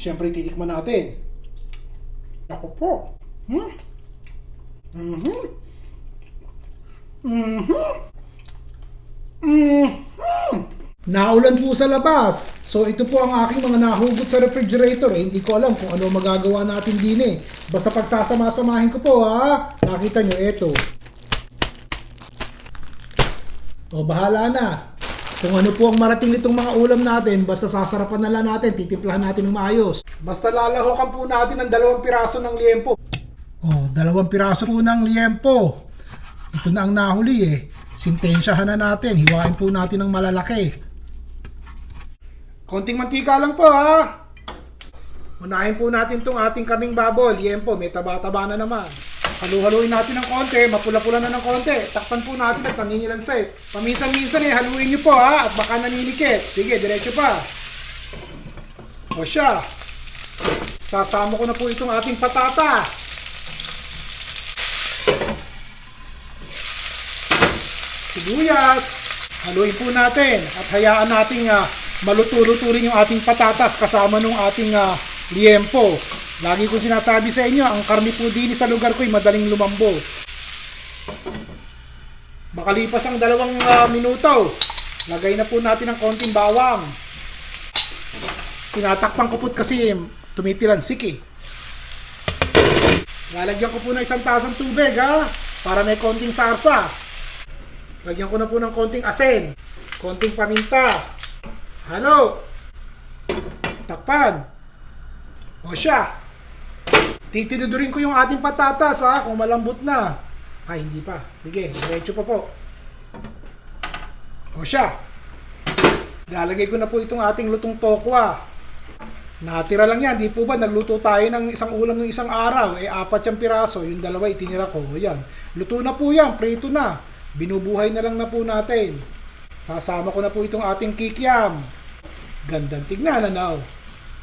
Siyempre, titikman natin. Ako po. Hmm? Mhm. Mhm. Mhm. Naulan po sa labas. So ito po ang aking mga nahugot sa refrigerator. Eh, hindi ko alam kung ano magagawa natin din eh. Basta pagsasama-samahin ko po ha. Nakita nyo, ito. O bahala na. Kung ano po ang marating nitong mga ulam natin, basta sasarapan na lang natin, titimplahan natin ng maayos. Basta lalahokan po natin ng dalawang piraso ng liempo. Oh, dalawang piraso po ng liempo. Ito na ang nahuli eh. Sintensyahan na natin. Hiwain po natin ng malalaki. Konting mantika lang po ha. Unahin po natin tong ating kaming babol. Liempo, may taba-taba na naman. Halu-haluin natin ng konti, mapula-pula na ng konti. Takpan po natin at naninilansay. Paminsan-minsan eh, haluin niyo po ha, at baka naninikit. Sige, diretso pa. O siya. Sasama ko na po itong ating patatas. Sibuyas. Haluin po natin at hayaan nating uh, maluto-luto rin yung ating patatas kasama nung ating uh, liempo. Lagi ko sinasabi sa inyo, ang karni po din sa lugar ko ay madaling lumambo. Makalipas ang dalawang ah, minuto, lagay na po natin ang konting bawang. Tinatakpan ko po kasi tumitilan siki. Lalagyan ko po ng isang tasang tubig ha, para may konting sarsa. Lagyan ko na po ng konting asin, konting paminta. Halo. Takpan. O siya. Titinudurin ko yung ating patatas ha, kung malambot na. Ay, hindi pa. Sige, diretso pa po. O siya. Lalagay ko na po itong ating lutong tokwa. Natira lang yan, di po ba? Nagluto tayo ng isang ulam ng isang araw. Eh, apat yung piraso. Yung dalawa itinira ko. Ayan. Luto na po yan. Prito na. Binubuhay na lang na po natin. Sasama ko na po itong ating kikiam. Gandang tignan, ano?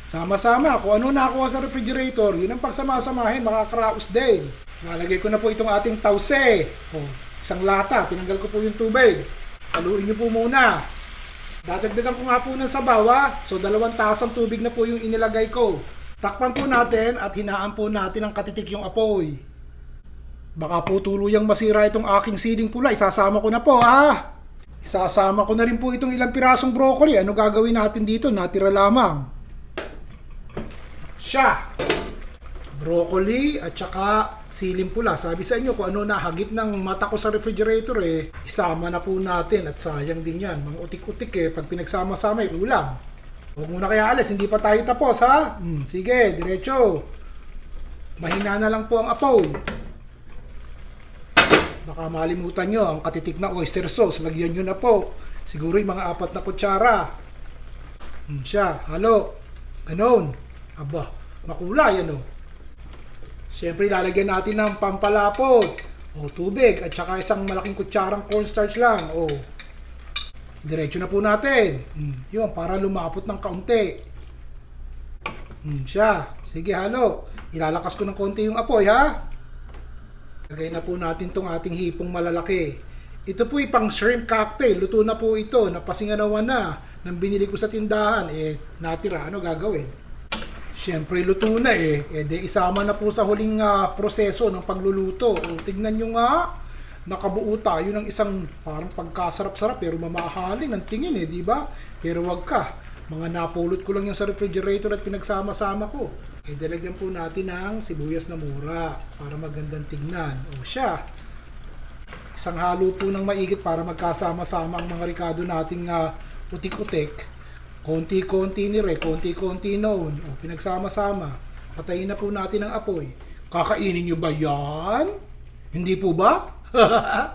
Sama-sama, kung ano nakuha sa refrigerator, yun ang pagsama-samahin, makakaraos din. Nalagay ko na po itong ating tause. O, isang lata, tinanggal ko po yung tubig. Haluin nyo po muna. Dadagdagan ko nga po ng sabaw, ha? So, dalawang tasang tubig na po yung inilagay ko. Takpan po natin at hinaan po natin ang katitik yung apoy. Baka po tuluyang masira itong aking siling pula. Isasama ko na po, ha? Isasama ko na rin po itong ilang pirasong broccoli. Ano gagawin natin dito? Natira lamang siya. Broccoli at saka siling pula. Sabi sa inyo kung ano nahagip ng mata ko sa refrigerator eh, isama na po natin at sayang din yan. Mga utik-utik eh, pag pinagsama-sama eh, ulam. Huwag muna kaya alis, hindi pa tayo tapos ha. Hmm, sige, diretso. Mahina na lang po ang apoy. Baka malimutan nyo ang katitik na oyster sauce. Lagyan nyo na po. Siguro yung mga apat na kutsara. Hmm, siya, halo. Ganon. Aba, makulay ano. Siyempre, lalagyan natin ng pampalapot. O, tubig. At saka isang malaking kutsarang cornstarch lang. O, diretso na po natin. Hmm, yun, para lumapot ng kaunti. Hmm, siya. Sige, halo. Ilalakas ko ng konti yung apoy, ha? Lagay na po natin tong ating hipong malalaki. Ito po pang shrimp cocktail. Luto na po ito. Napasinganawan na. Nang binili ko sa tindahan, eh, natira. Ano gagawin? Siyempre, luto na eh. E de, isama na po sa huling ah, proseso ng pagluluto. O, tignan nyo nga, nakabuo tayo ng isang parang pagkasarap-sarap pero mamahalin ang tingin eh, di ba? Pero wag ka. Mga napulot ko lang yan sa refrigerator at pinagsama-sama ko. E dalagyan po natin ng sibuyas na mura para magandang tignan. O siya, isang halo po ng maigit para magkasama-sama ang mga rikado nating uh, utik-utik. Konti-konti ni Re, konti-konti noon. O, pinagsama-sama. Patayin na po natin ang apoy. Kakainin nyo ba yan? Hindi po ba?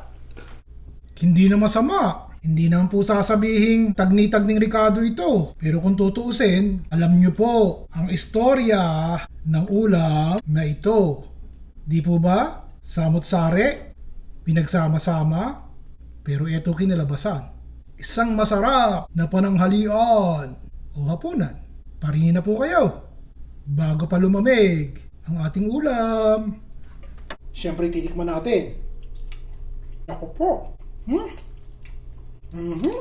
Hindi na masama. Hindi naman po sasabihin tagni-tagning Ricardo ito. Pero kung tutuusin, alam nyo po ang istorya ng ulam na ito. Di po ba? Samot-sare, pinagsama-sama, pero ito kinalabasan. Isang masarap na pananghalian o hapunan. Paringin na po kayo bago pa lumamig ang ating ulam. Siyempre titikman natin. Ako po. Hmm? Mhm.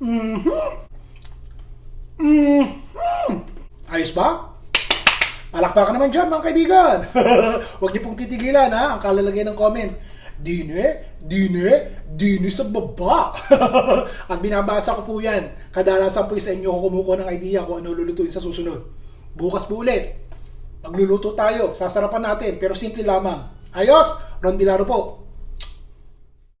Mhm. Mhm. Ayos ba? Palakpakan naman dyan mga kaibigan. Huwag niyo pong titigilan ha, ang kalalagay ng comment. Dine, dine, dine sa baba. At binabasa ko po yan. Kadalasan po sa inyo kumukuha ng idea kung ano lulutuin sa susunod. Bukas po ulit. Magluluto tayo. Sasarapan natin. Pero simple lamang. Ayos! Ron Bilaro po.